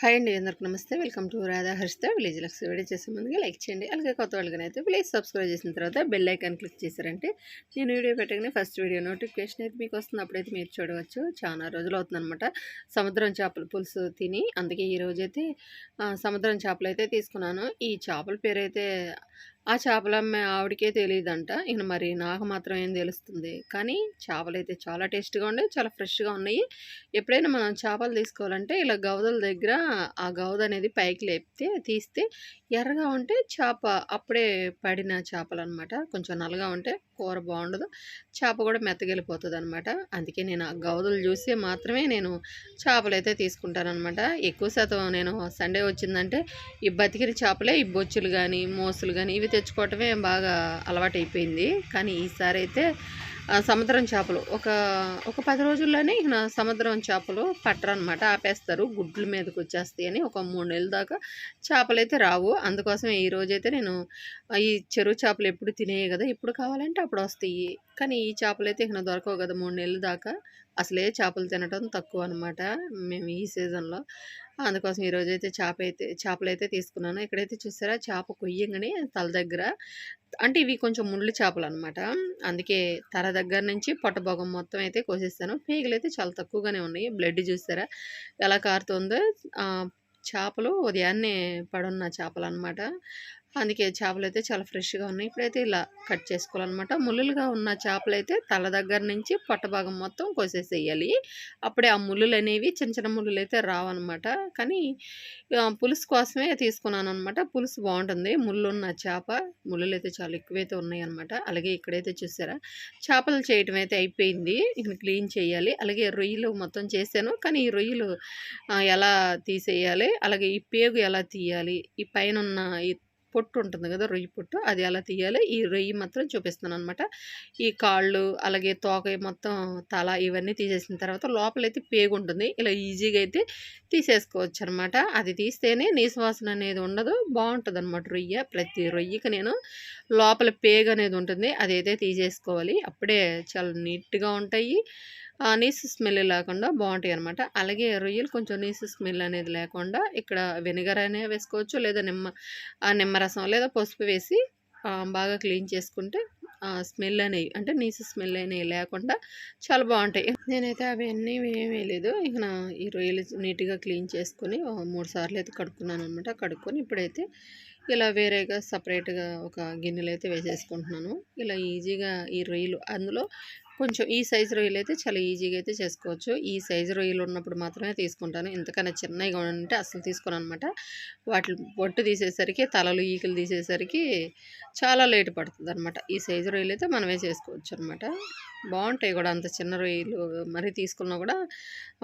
Hi అండి అందరికి నమస్తే. Welcome to Radha Harshitha village Lux video చేసే ముందుగా లైక్ చేయండి. అలాగే కొత్త వాళ్ళకనైతే ప్లీజ్ సబ్స్క్రైబ్ చేసిన తర్వాత బెల్ ఐకాన్ క్లిక్ చేశారంటే నేను వీడియో పెట్టగానే ఫస్ట్ వీడియో నోటిఫికేషన్ అయితే మీకు వస్తుంది. అప్పుడైతే మీరు చూడవచ్చు. చాలా రోజులు అవుతుందన్నమాట. సముద్రం చేపల పులుసు తిని అందుకే ఈ రోజైతే సముద్రం చేపలు అయితే తీసుకున్నాను. ఈ చేపల పేరు అయితే ఆ చేపలమ్మే ఆవిడకే తెలియదంట ఇక మరి నాకు మాత్రం ఏం తెలుస్తుంది? కానీ చేపలు అయితే చాలా టేస్ట్గా ఉన్నాయి చాలా ఫ్రెష్గా ఉన్నాయి. ఎప్పుడైనా మనం చేపలు తీసుకోవాలంటే ఇలా గౌదల దగ్గర ఆ గౌద అనేది పైకి లేపితే తీస్తే ఎర్రగా ఉంటే చేప అప్పుడే పడిన చేపలు అనమాట కొంచెం నల్లగా ఉంటే కూర బాగుండదు. చేప కూడా మెత్తగెళ్ళిపోతుంది అనమాట అందుకే నేను ఆ గౌదలు చూసి మాత్రమే నేను చేపలు అయితే తీసుకుంటానమాట ఎక్కువ శాతం నేను సండే వచ్చిందంటే ఈ బతికిన చేపలే ఈ బొచ్చులు కానీ మోసలు కానీ ఇవి తెచ్చుకోవటమే బాగా అలవాటు అయిపోయింది కానీ ఈసారి అయితే సముద్రం చేపలు. ఒక ఒక పది రోజుల్లోనే ఇక సముద్రం చేపలు పట్టరనమాట ఆపేస్తారు. గుడ్ల మీదకి వచ్చేస్తాయి అని ఒక మూడు నెలల దాకా చేపలు అయితే రావు. అందుకోసం ఈ రోజైతే నేను ఈ చెరువు చేపలు ఎప్పుడు తినేవి కదా ఇప్పుడు కావాలంటే అప్పుడు వస్తాయి. కానీ ఈ చేపలు అయితే ఇక దొరకవు కదా మూడు నెలల దాకా. అసలే చేపలు తినడం తక్కువ అనమాట మేము ఈ సీజన్లో. అందుకోసం ఈరోజు అయితే చేప అయితే చేపలు అయితే తీసుకున్నాను. ఇక్కడైతే చూసారా చేప కొయ్యంగానే తల దగ్గర అంటే ఇవి కొంచెం ముళ్ళు చేపలు అనమాట అందుకే తర దగ్గర నుంచి పొట్టభాగం మొత్తం అయితే కోసేస్తాను. పేగలు అయితే చాలా తక్కువగానే ఉన్నాయి. బ్లడ్ చూసారా ఎలా కారుతుందో చేపలు ఉదయాన్నే పడున్న చేపలు అనమాట అందుకే చేపలు అయితే చాలా ఫ్రెష్గా ఉన్నాయి. ఇప్పుడైతే ఇలా కట్ చేసుకోవాలన్నమాట. ముళ్ళులుగా ఉన్న చేపలు అయితే తల దగ్గర నుంచి పొట్ట భాగం మొత్తం కోసేసేయాలి. అప్పుడే ఆ ముళ్ళులు అనేవి చిన్న చిన్న ముళ్ళులు అయితే రావన్నమాట. కానీ ఆ, పులుసు కోసమే తీసుకున్నాను అనమాట పులుసు బాగుంటుంది. ముళ్ళు ఉన్న చేప ముళ్ళులు అయితే చాలా ఎక్కువైతే ఉన్నాయి అనమాట అలాగే ఇక్కడైతే చూసారా? చేపలు చేయటం అయితే అయిపోయింది. ఇక్కడ క్లీన్ చేయాలి. అలాగే రొయ్యలు మొత్తం చేశాను. కానీ ఈ రొయ్యలు ఎలా తీసేయాలి? అలాగే ఈ పేగు ఎలా తీయాలి? ఈ పైన ఉన్న ఈ పొట్టు ఉంటుంది కదా రొయ్యి పొట్టు. అది ఎలా తీయాలి. ఈ రొయ్యి మాత్రం చూపిస్తున్నాను అనమాట ఈ కాళ్ళు అలాగే తోక మొత్తం తల ఇవన్నీ తీసేసిన తర్వాత లోపలైతే పేగు ఉంటుంది. ఇలా ఈజీగా అయితే తీసేసుకోవచ్చు అనమాట అది తీస్తేనే నీసువాసన అనేది ఉండదు. బాగుంటుంది అనమాట రొయ్య. ప్రతి రొయ్యకి నేను లోపల పేగు అనేది ఉంటుంది. అదైతే తీసేసుకోవాలి. అప్పుడే చాలా నీట్గా ఉంటాయి. నీసు స్మెల్ లేకుండా బాగుంటాయి అనమాట అలాగే రొయ్యలు కొంచెం నీసు స్మెల్ అనేది లేకుండా ఇక్కడ వెనిగర్ అనే వేసుకోవచ్చు లేదా నిమ్మ నిమ్మరసం లేదా పసుపు వేసి బాగా క్లీన్ చేసుకుంటే స్మెల్ అనేవి అంటే నీసు స్మెల్ అనేవి లేకుండా చాలా బాగుంటాయి. నేనైతే అవన్నీ ఏమీ వేయలేదు. ఇక నా ఈ రొయ్యలు నీట్గా క్లీన్ చేసుకొని మూడు సార్లు అయితే కడుక్కున్నాను అనమాట కడుక్కొని ఇప్పుడైతే ఇలా వేరేగా సపరేట్గా ఒక గిన్నెలు అయితే వేసేసుకుంటున్నాను. ఇలా ఈజీగా ఈ రొయ్యలు అందులో కొంచెం ఈ సైజు రొయ్యలు అయితే చాలా ఈజీగా అయితే చేసుకోవచ్చు. ఈ సైజు రొయ్యలు ఉన్నప్పుడు మాత్రమే తీసుకుంటాను. ఇంతకన్నా చిన్నగా ఉంటే అసలు తీసుకోను అనమాట వాటి బొట్టు తీసేసరికి తలలు ఈకలు తీసేసరికి చాలా లేట్ పడుతుంది అనమాట ఈ సైజు రొయ్యలు అయితే మనమే చేసుకోవచ్చు అనమాట బాగుంటాయి కూడా అంత చిన్న రొయ్యలు మరీ తీసుకున్నా కూడా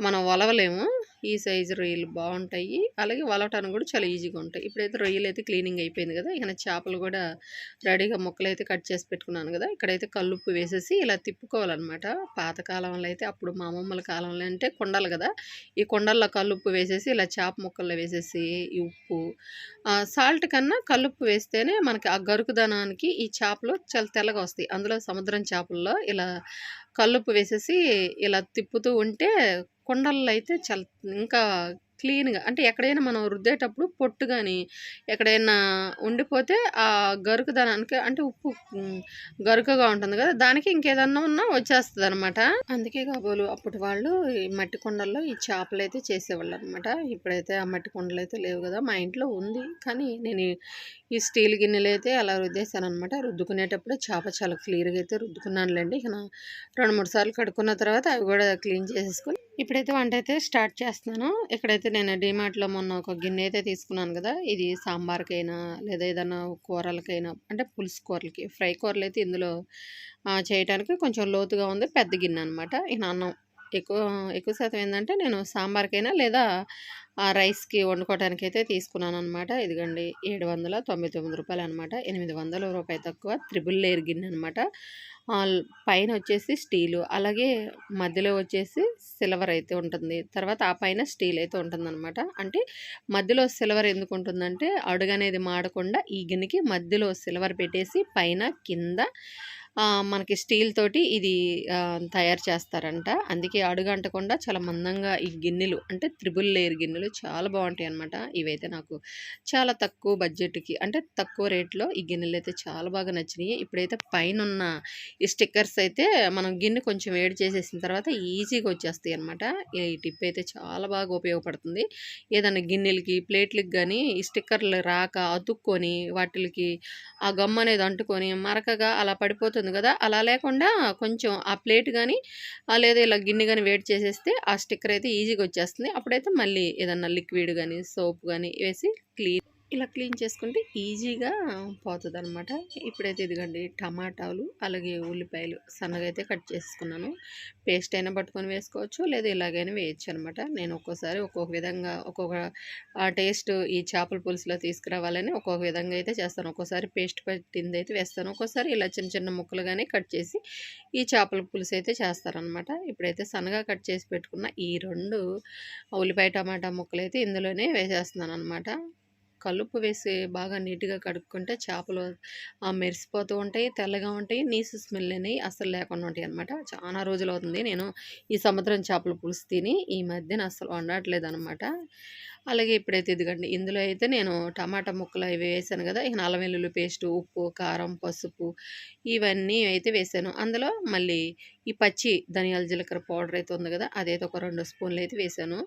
మనం వలవలేము. ఈ సైజు రొయ్యలు బాగుంటాయి. అలాగే వలవటానికి కూడా చాలా ఈజీగా ఉంటాయి. ఇప్పుడైతే రొయ్యలు అయితే క్లీనింగ్ అయిపోయింది కదా ఇక చేపలు కూడా రెడీగా ముక్కలు అయితే కట్ చేసి పెట్టుకున్నాను కదా ఇక్కడైతే కల్లుప్పు వేసేసి ఇలా తిప్పుకోవాలి. తిప్పుకోవాలన్నమాట పాతకాలంలో అయితే అప్పుడు మా అమ్మమ్మల కాలంలో అంటే కొండలు కదా. ఈ కొండల్లో కల్లుప్పు వేసేసి ఇలా చేప ముక్కల్లో వేసేసి ఈ ఉప్పు సాల్ట్ కన్నా కల్లుప్పు వేస్తేనే మనకి ఆ గరుకుదనానికి ఈ చేపలు చాలా తెల్లగా వస్తాయి. అందులో సముద్రం చేపల్లో ఇలా కల్లుప్పు వేసేసి ఇలా తిప్పుతూ ఉంటే కొండల్లో అయితే చాలా ఇంకా క్లీన్గా అంటే ఎక్కడైనా మనం రుద్దేటప్పుడు పొట్టు కానీ ఎక్కడైనా ఉండిపోతే ఆ గరుకు దానికి అంటే ఉప్పు ఉమ్, గరుకుగా ఉంటుంది కదా దానికి ఇంకేదన్నా ఉన్నా వచ్చేస్తుంది అనమాట అందుకే కాబోలు అప్పటి వాళ్ళు ఈ మట్టి కొండల్లో ఈ చేపలు అయితే చేసేవాళ్ళు అనమాట ఇప్పుడైతే ఆ మట్టి కొండలు అయితే లేవు కదా మా ఇంట్లో ఉంది. కానీ నేను ఈ- స్టీల్ గిన్నెలు అయితే అలా రుద్దేశాను అనమాట రుద్దుకునేటప్పుడు చేప చాలా క్లియర్గా అయితే రుద్దుకున్నానులేండి. ఇక రెండు మూడు సార్లు కడుక్కున్న తర్వాత అవి కూడా క్లీన్ చేసేసుకొని ఇప్పుడైతే వంట అయితే స్టార్ట్ చేస్తున్నాను. ఇక్కడైతే నేను డిమార్ట్లో మొన్న ఒక గిన్నె అయితే తీసుకున్నాను కదా ఇది సాంబార్కైనా లేదా ఏదైనా కూరలకైనా అంటే పులుసు కూరలకి ఫ్రై కూరలు అయితే ఇందులో చేయడానికి కొంచెం లోతుగా ఉంది పెద్ద గిన్నె అనమాట ఇక అన్నం ఎక్కువ ఎక్కువ శాతం ఏంటంటే నేను సాంబార్కైనా లేదా ఆ రైస్కి వండుకోవడానికి అయితే తీసుకున్నాను అనమాట ఇదిగండి ఏడు వందల తొంభై తొమ్మిది రూపాయలు అనమాట ఎనిమిది వందల రూపాయలు తక్కువ త్రిబుల్ లేయర్ గిన్నె అనమాట పైన వచ్చేసి స్టీలు అలాగే మధ్యలో వచ్చేసి సిల్వర్ అయితే ఉంటుంది. తర్వాత ఆ పైన స్టీల్ అయితే ఉంటుందన్నమాట. అంటే మధ్యలో సిల్వర్ ఎందుకు ఉంటుందంటే అడుగు అనేది మాడకుండా ఈ గిన్నెకి మధ్యలో సిల్వర్ పెట్టేసి పైన కింద మనకి స్టీల్ తోటి ఇది తయారు చేస్తారంట. అందుకే అడుగంటకుండా చాలా మందంగా ఈ గిన్నెలు అంటే త్రిబుల్ లేయర్ గిన్నెలు చాలా బాగుంటాయి అనమాట ఇవైతే నాకు చాలా తక్కువ బడ్జెట్కి అంటే తక్కువ రేట్లో ఈ గిన్నెలు అయితే చాలా బాగా నచ్చినాయి. ఇప్పుడైతే పైన ఉన్న ఈ స్టిక్కర్స్ అయితే మనం గిన్నె కొంచెం వేడి చేసేసిన తర్వాత ఈజీగా వచ్చేస్తాయి అనమాట ఈ టిప్ అయితే చాలా బాగా ఉపయోగపడుతుంది. ఏదైనా గిన్నెలకి ప్లేట్లకి కానీ ఈ స్టిక్కర్లు రాక అతుక్కొని వాటికి ఆ గమ్ అనేది అంటుకొని మరకగా అలా పడిపోతుంది. కదా. అలా లేకుండా కొంచెం ఆ ప్లేట్ కానీ లేదా ఇలా గిన్నె కానీ వేడి చేసేస్తే ఆ స్టిక్కర్ అయితే ఈజీగా వచ్చేస్తుంది. అప్పుడైతే మళ్ళీ ఏదన్నా లిక్విడ్ కానీ సోప్ కానీ వేసి క్లీన్ ఇలా క్లీన్ చేసుకుంటే ఈజీగా పోతుంది అనమాట ఇప్పుడైతే ఇదిగండి టమాటాలు అలాగే ఉల్లిపాయలు సన్నగా అయితే కట్ చేసుకున్నాను. పేస్ట్ అయినా పట్టుకొని వేసుకోవచ్చు లేదా ఇలాగైనా వేయచ్చు అనమాట నేను ఒక్కోసారి ఒక్కొక్క విధంగా ఒక్కొక్క ఆ టేస్ట్ ఈ చేపల పులుసులో తీసుకురావాలని ఒక్కొక్క విధంగా అయితే చేస్తాను. ఒక్కోసారి పేస్ట్ పట్టింది అయితే వేస్తాను. ఒక్కోసారి ఇలా చిన్న చిన్న ముక్కలుగానే కట్ చేసి ఈ చేపల పులుసు అయితే చేస్తారనమాట ఇప్పుడైతే సన్నగా కట్ చేసి పెట్టుకున్న ఈ రెండు ఉల్లిపాయ టమాటా ముక్కలు అయితే ఇందులోనే వేసేస్తున్నాను అనమాట కలుపు వేసి బాగా నీట్గా కడుక్కుంటే చేపలు ఆ, మెరిసిపోతూ ఉంటాయి తెల్లగా ఉంటాయి నీసు స్మెల్ అనేవి అస్సలు లేకుండా ఉంటాయి అనమాట చాలా రోజులు అవుతుంది నేను ఈ సముద్రం చేపల పులుసు తిని ఈ మధ్యన అస్సలు వండట్లేదు అనమాట అలాగే ఇప్పుడైతే ఇదిగండి. ఇందులో అయితే నేను టమాటా ముక్కలు అవి వేసాను కదా ఇక నల్ల వెల్లుల్లి పేస్ట్ ఉప్పు కారం పసుపు ఇవన్నీ అయితే వేసాను. అందులో మళ్ళీ ఈ పచ్చి ధనియాల జీలకర్ర పౌడర్ అయితే ఉంది కదా అదైతే ఒక రెండు స్పూన్లు అయితే వేసాను.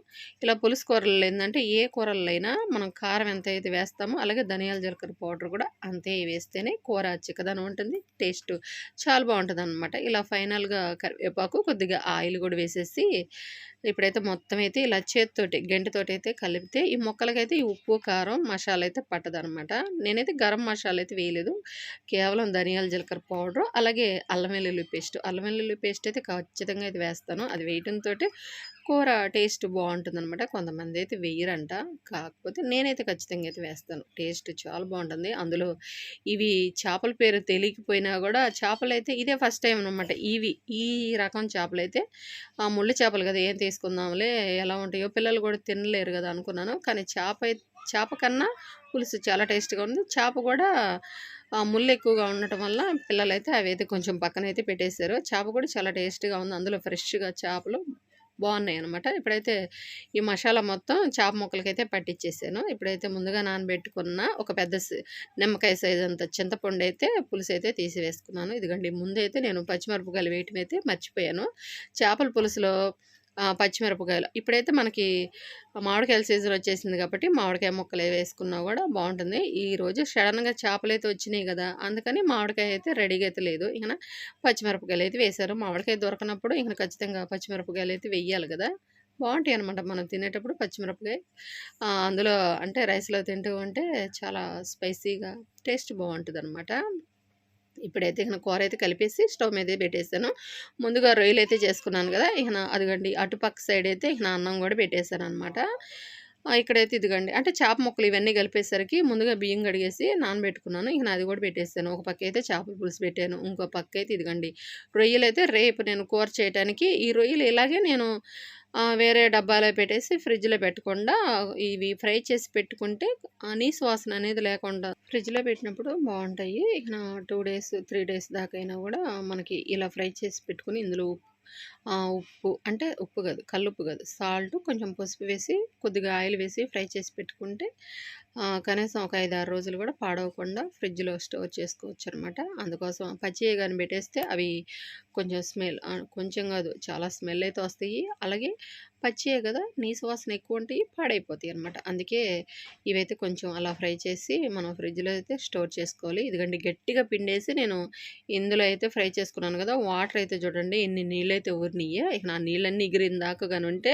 ఇలా పులుసు కూరలు ఏంటంటే ఏ కూరల్లో అయినా మనం కారం ఎంత అయితే వేస్తామో అలాగే ధనియాల జీలకర్ర పౌడర్ కూడా అంతే వేస్తేనే కూర చిక్కదనం ఉంటుంది టేస్ట్ చాలా బాగుంటుంది అనమాట ఇలా ఫైనల్గా కరివేపాకు కొద్దిగా ఆయిల్ కూడా వేసేసి ఇప్పుడైతే మొత్తం అయితే ఇలా చేతితోటి గంటతోటి అయితే కలిపి అయితే ఈ మొక్కలకైతే ఈ ఉప్పు కారం మసాలా అయితే పట్టదనమాట నేనైతే గరం మసాలా అయితే వేయలేదు. కేవలం ధనియాల జీలకర్ర పౌడర్ అలాగే అల్లం వెల్లుల్లి పేస్ట్. అల్లం వెల్లుల్లి పేస్ట్ అయితే ఖచ్చితంగా అయితే వేస్తాను. అది వేయడంతో కూర టేస్ట్ బాగుంటుందన్నమాట. కొంతమంది అయితే వేయరంట కాకపోతే నేనైతే ఖచ్చితంగా అయితే వేస్తాను. టేస్ట్ చాలా బాగుంటుంది. అందులో ఇవి చేపల పేరు తెలియకపోయినా కూడా చేపలు అయితే ఇదే ఫస్ట్ టైం అనమాట ఇవి ఈ రకం చేపలు అయితే ఆ ముళ్ళ చేపలు కదా ఏం తీసుకుందాంలే ఎలా ఉంటాయో పిల్లలు కూడా తినలేరు కదా అనుకున్నాను. కానీ చేప అయితే చేప కన్నా పులుసు చాలా టేస్ట్గా ఉంది. చేప కూడా ఆ ముళ్ళు ఎక్కువగా ఉండటం వల్ల పిల్లలైతే అవి అయితే కొంచెం పక్కన అయితే పెట్టేశారు. చేప కూడా చాలా టేస్ట్గా ఉంది. అందులో ఫ్రెష్గా చేపలు బాగున్నాయి అనమాట ఇప్పుడైతే ఈ మసాలా మొత్తం చేప ముక్కలకైతే పట్టించేసాను ఇప్పుడైతే ముందుగా నానబెట్టుకున్న ఒక పెద్ద స- నిమ్మకాయ సైజ్ అంత చింతపండు అయితే పులుసు అయితే తీసి వేసుకున్నాను ఇదిగండి ముందైతే నేను పచ్చిమిరపకాయలు వేయటం అయితే మర్చిపోయాను. చేపల పులుసులో పచ్చిమిరపకాయలు. ఇప్పుడైతే మనకి మామిడికాయల సీజన్ వచ్చేసింది కాబట్టి మామిడికాయ ముక్కలు వేసుకున్నా కూడా బాగుంటుంది. ఈరోజు సడన్గా చేపలు అయితే వచ్చినాయి కదా అందుకని మామిడికాయ అయితే రెడీగా అయితే లేదు. ఇక పచ్చిమిరపకాయలు అయితే వేశారు. మామిడికాయ దొరకనప్పుడు ఇక ఖచ్చితంగా పచ్చిమిరపకాయలు అయితే వెయ్యాలి కదా. బాగుంటాయి అనమాట మనం తినేటప్పుడు పచ్చిమిరపకాయ. అందులో అంటే రైస్లో తింటూ ఉంటే చాలా స్పైసీగా టేస్ట్ బాగుంటుంది అనమాట ఇప్పుడైతే ఇక కూర అయితే కలిపేసి స్టవ్ మీద పెట్టేసాను. ముందుగా రొయ్యలు అయితే చేసుకున్నాను కదా ఇక అదిగండి అటుపక్క సైడ్ అయితే ఇక అన్నం కూడా పెట్టేశాను అనమాట ఇక్కడైతే ఇదిగండి అంటే చేప ముక్కలు ఇవన్నీ కలిపేసరికి ముందుగా బియ్యం కడిగేసి నానబెట్టుకున్నాను. ఇక అది కూడా పెట్టేసాను. ఒక పక్క అయితే చేపల పులుసు పెట్టాను. ఇంకో పక్క అయితే ఇదిగండి రొయ్యలు అయితే రేపు నేను కూర చేయడానికి ఈ రొయ్యలు ఇలాగే నేను వేరే డబ్బాలో పెట్టేసి ఫ్రిడ్జ్లో పెట్టకుండా ఇవి ఫ్రై చేసి పెట్టుకుంటే ఆ నీసు వాసన అనేది లేకుండా ఫ్రిడ్జ్లో పెట్టినప్పుడు బాగుంటాయి. ఇక టూ డేస్ త్రీ డేస్ దాకైనా కూడా మనకి ఇలా ఫ్రై చేసి పెట్టుకుని ఇందులో ఉప్పు అంటే ఉప్పు కాదు కల్లుప్పు కాదు. సాల్ట్ కొంచెం పసుపు వేసి కొద్దిగా ఆయిల్ వేసి ఫ్రై చేసి పెట్టుకుంటే కనీసం ఒక ఐదు ఆరు రోజులు కూడా పాడవకుండా ఫ్రిడ్జ్లో స్టోర్ చేసుకోవచ్చు అనమాట అందుకోసం పచ్చి కానీ పెట్టేస్తే అవి కొంచెం స్మెల్ కొంచెం కాదు చాలా స్మెల్ అయితే వస్తాయి. అలాగే పచ్చియే కదా నీసు వాసన ఎక్కువ ఉంటాయి పాడైపోతాయి అనమాట అందుకే ఇవైతే కొంచెం అలా ఫ్రై చేసి మనం ఫ్రిడ్జ్లో అయితే స్టోర్ చేసుకోవాలి. ఇదిగండి గట్టిగా పిండేసి నేను ఇందులో అయితే ఫ్రై చేసుకున్నాను కదా వాటర్ అయితే చూడండి ఎన్ని నీళ్ళు అయితే ఊరినాయి ఇక నా నీళ్ళన్నీ ఎగిరిన దాకా కానీ ఉంటే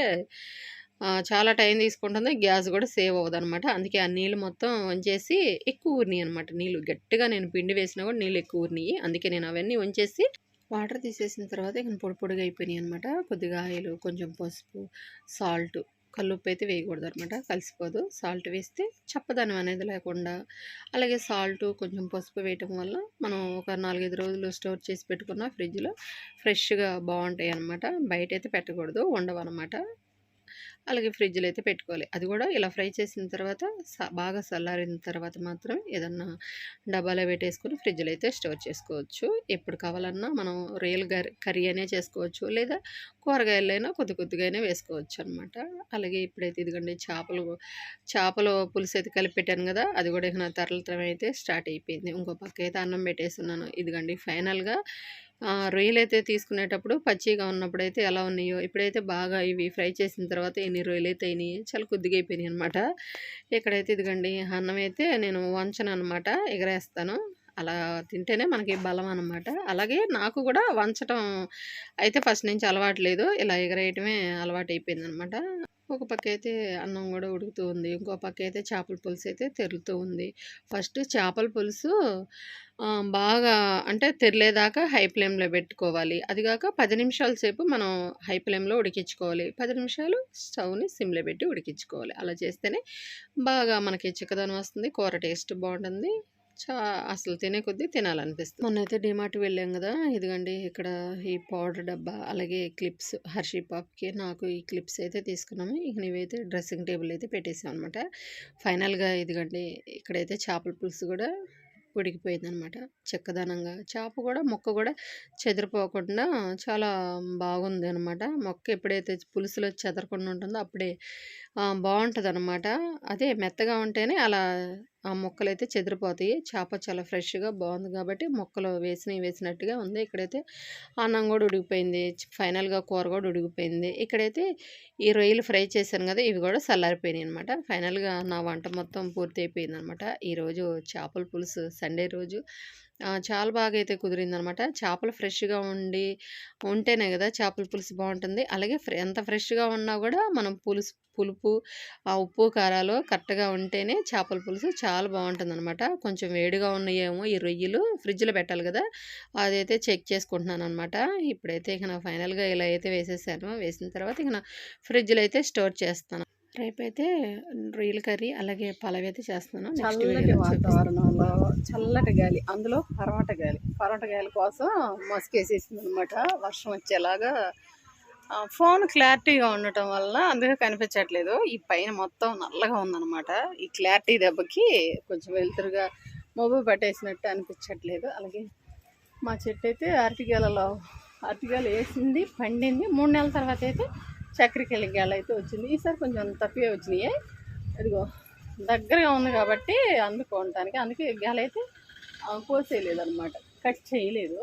చాలా టైం తీసుకుంటుంది. గ్యాస్ కూడా సేవ్ అవ్వదు అనమాట అందుకే ఆ నీళ్ళు మొత్తం వంచేసి ఎక్కువ ఊరినాయి అనమాట నీళ్ళు గట్టిగా నేను పిండి వేసినా కూడా నీళ్ళు ఎక్కువ ఊరినాయి. అందుకే నేను అవన్నీ వంచేసి వాటర్ తీసేసిన తర్వాత ఇక పొడి పొడిగా అయిపోయినాయి అనమాట కొద్దిగా ఆయిల్ కొంచెం పసుపు సాల్ట్ కల్లుప్పు అయితే వేయకూడదు అనమాట కలిసిపోదు. సాల్ట్ వేస్తే చప్పదనం అనేది లేకుండా అలాగే సాల్ట్ కొంచెం పసుపు వేయటం వల్ల మనం ఒక నాలుగైదు రోజులు స్టోర్ చేసి పెట్టుకున్న ఫ్రిడ్జ్లో ఫ్రెష్గా బాగుంటాయి అనమాట బయట అయితే పెట్టకూడదు ఉండవు అనమాట అలాగే ఫ్రిడ్జ్లో అయితే పెట్టుకోవాలి. అది కూడా ఇలా ఫ్రై చేసిన తర్వాత బాగా చల్లారిన తర్వాత మాత్రం ఏదన్నా డబ్బాలో పెట్టేసుకుని ఫ్రిడ్జ్లో అయితే స్టోర్ చేసుకోవచ్చు. ఎప్పుడు కావాలన్నా మనం రియల్ కర్రీ అయినా చేసుకోవచ్చు. లేదా కూరగాయలైనా కొద్ది కొద్దిగానే వేసుకోవచ్చు అనమాట అలాగే ఇప్పుడైతే ఇదిగండి చేపలు చేపలు పులుసు అయితే కలిపి పెట్టాను కదా అది కూడా ఇక నా తరలతరం అయితే స్టార్ట్ అయిపోయింది. ఇంకో పక్క అయితే అన్నం పెట్టేస్తున్నాను. ఇదిగోండి ఫైనల్గా రొయ్యలు అయితే తీసుకునేటప్పుడు పచ్చిగా ఉన్నప్పుడు అయితే ఎలా ఉన్నాయో ఇప్పుడైతే బాగా ఇవి ఫ్రై చేసిన తర్వాత ఎన్ని రొయ్యలు అయితే అయినాయి చాలా కొద్దిగా అయిపోయినాయి అనమాట ఇక్కడైతే ఇదిగండి అన్నం అయితే నేను వంచను అనమాట ఎగరేస్తాను. అలా తింటేనే మనకి బలం అనమాట అలాగే నాకు కూడా వంచటం అయితే ఫస్ట్ నుంచి అలవాటు లేదు ఇలా ఎగరేయటమే అలవాటు అయిపోయింది అనమాట ఒక పక్క అయితే అన్నం కూడా ఉడుకుతూ ఉంది. ఇంకో పక్క అయితే చేపల పులుసు అయితే తెరులుతూ ఉంది. ఫస్ట్ చేపల పులుసు బాగా అంటే తెరిలేదాకా హై ఫ్లేమ్లో పెట్టుకోవాలి. అది కాక పది నిమిషాల సేపు మనం హై ఫ్లేమ్లో ఉడికించుకోవాలి. పది నిమిషాలు స్టవ్ని సిమ్లో పెట్టి ఉడికించుకోవాలి. అలా చేస్తేనే బాగా మనకి చిక్కదనం వస్తుంది కూర టేస్ట్ బాగుంటుంది. చా అసలు తినే కొద్దీ తినాలనిపిస్తుంది మొన్నైతే డిమార్ట్ వెళ్ళాం కదా ఇదిగండి ఇక్కడ ఈ పౌడర్ డబ్బా అలాగే క్లిప్స్ హర్షీ పాప్కి నాకు ఈ క్లిప్స్ అయితే తీసుకున్నాము. ఇక నీవైతే డ్రెస్సింగ్ టేబుల్ అయితే పెట్టేసాం అనమాట ఫైనల్గా ఇదిగండి ఇక్కడైతే చేపల పులుసు కూడా ఉడికిపోయింది అనమాట చెక్కదనంగా చేప కూడా మొక్క కూడా చెదిరిపోకుండా చాలా బాగుంది అనమాట మొక్క ఎప్పుడైతే పులుసులో చెదరకుండా ఉంటుందో అప్పుడే బాగుంటుంది అనమాట అదే మెత్తగా ఉంటేనే అలా ఆ మొక్కలు అయితే చెదిరిపోతాయి. చేప చాలా ఫ్రెష్గా బాగుంది కాబట్టి మొక్కలు వేసినవి వేసినట్టుగా ఉంది. ఇక్కడైతే అన్నం కూడా ఉడిగిపోయింది ఫైనల్గా కూర కూడా ఉడిగిపోయింది ఇక్కడైతే ఈ రొయ్యలు ఫ్రై చేశాను కదా ఇవి కూడా చల్లారిపోయినాయి అనమాట ఫైనల్గా నా వంట మొత్తం పూర్తి అయిపోయింది అనమాట ఈరోజు చేపల పులుసు సండే రోజు. చాలా బాగా అయితే కుదిరిందనమాట. చేపలు ఫ్రెష్గా ఉండి ఉంటేనే కదా చేపల పులుసు బాగుంటుంది అలాగే ఫ్రె ఎంత ఫ్రెష్గా ఉన్నా కూడా మనం పులుసు పులుపు ఆ ఉప్పు కారాలు కరెక్ట్గా ఉంటేనే చేపల పులుసు చాలా బాగుంటుందనమాట కొంచెం వేడిగా ఉన్నాయేమో ఈ రొయ్యలు ఫ్రిడ్జ్లో పెట్టాలి కదా అదైతే చెక్ చేసుకుంటున్నాను అనమాట ఇప్పుడైతే ఇక నా ఫైనల్గా ఇలా అయితే వేసేసాను. వేసిన తర్వాత ఇక నా ఫ్రిడ్జ్లో అయితే స్టోర్ చేస్తాను. రేపైతే రొయ్యల కర్రీ అలాగే పలావ్ అయితే చేస్తాను నెక్స్ట్ చల్లటి. వాతావరణంలో చల్లటి గాలి అందులో పరమట గాలి. పరమట గాలి కోసం మస్కేసేసింది అనమాట వర్షం వచ్చేలాగా ఫోన్ క్లారిటీగా ఉండటం వల్ల అందుకే కనిపించట్లేదు. ఈ పైన మొత్తం నల్లగా ఉందన్నమాట. ఈ క్లారిటీ దెబ్బకి కొంచెం వెలుతురుగా మొబైల్ పట్టేసినట్టు అనిపించట్లేదు. అలాగే మా చెట్టు అయితే అరటిగేలలో అరటిగేలు వేసింది పండింది. మూడు నెలల తర్వాత అయితే చక్కెరకెళ్ళి గేల అయితే వచ్చింది. ఈసారి కొంచెం తక్కువే వచ్చినాయి. ఇదిగో దగ్గరగా ఉంది కాబట్టి అందుకోవటానికి అందుకే గేల అయితే కోసేయలేదు అనమాట కట్ చేయలేదు.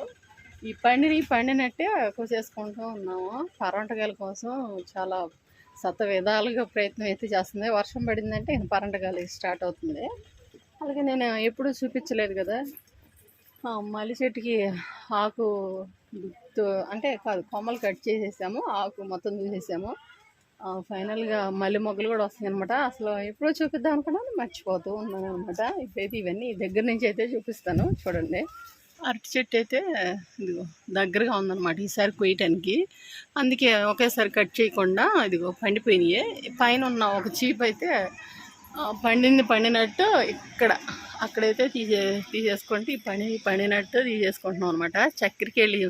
ఈ పండిని పండినట్టే కోసేసుకుంటూ ఉన్నాము. పరంటగాయల కోసం చాలా సత విధాలుగా ప్రయత్నం అయితే చేస్తుంది. వర్షం పడిందంటే ఇంకా పరంటగాలి స్టార్ట్ అవుతుంది. అలాగే నేను ఎప్పుడూ చూపించలేదు కదా. మల్లి చెట్టుకి ఆకు గుత్తు అంటే కాదు కొమ్మలు కట్ చేసేసాము ఆకు మొత్తం చూసేసాము ఫైనల్గా మల్లె మొగ్గలు కూడా వస్తాయి అనమాట అసలు ఎప్పుడో చూపిద్దాం అనుకున్నాను మర్చిపోతూ ఉన్నాను అనమాట ఇప్పుడైతే ఇవన్నీ దగ్గర నుంచి అయితే చూపిస్తాను చూడండి. అరటి చెట్టు అయితే ఇదిగో దగ్గరగా ఉందన్నమాట ఈసారి కొయ్యటానికి. అందుకే ఒకేసారి కట్ చేయకుండా ఇదిగో పండిపోయినాయి. పైన ఉన్న ఒక చీప్ అయితే పండింది పండినట్టు ఇక్కడ అక్కడైతే తీసే తీసేసుకుంటే ఈ పని పండినట్టు తీసేసుకుంటున్నాం అనమాట చక్కెరకి వెళ్ళి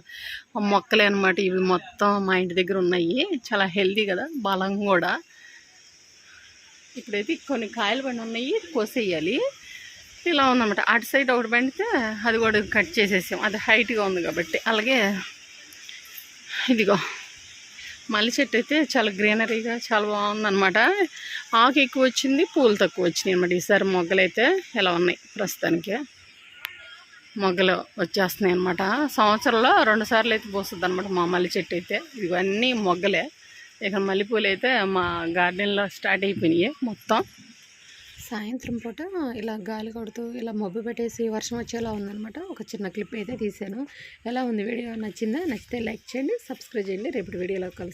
మొక్కలే అనమాట ఇవి మొత్తం మా ఇంటి దగ్గర ఉన్నాయి. చాలా హెల్తీ కదా బలం కూడా. ఇప్పుడైతే కొన్ని కాయలు పండి ఉన్నాయి కోసేయాలి. ఇలా ఉందన్నమాట. అటు సైడ్ ఒకటి పండితే అది కూడా కట్ చేసేసాం. అది హైట్గా ఉంది కాబట్టి. అలాగే ఇదిగో మల్లి చెట్టు అయితే చాలా గ్రీనరీగా చాలా బాగుందన్నమాట. ఆకు ఎక్కువ వచ్చింది పూలు తక్కువ వచ్చినాయి అనమాట ఈసారి మొగ్గలు అయితే ఇలా ఉన్నాయి ప్రస్తుతానికి? మొగ్గలు వచ్చేస్తున్నాయి అనమాట సంవత్సరంలో రెండు సార్లు అయితే పోస్తుంది అనమాట మా మల్లి చెట్టు అయితే. ఇవన్నీ మొగ్గలే. ఇక మల్లెపూలు అయితే మా గార్డెన్లో స్టార్ట్ అయిపోయినాయి మొత్తం. సాయంత్రం పూట ఇలా గాలి కొడుతూ ఇలా మబ్బు పెట్టేసి వర్షం వచ్చేలా ఉందనమాట ఒక చిన్న క్లిప్ అయితే తీసాను ఎలా ఉంది వీడియో? నచ్చిందా? నచ్చితే లైక్ చేయండి సబ్స్క్రైబ్ చేయండి. రేపటి వీడియోలో కలిసి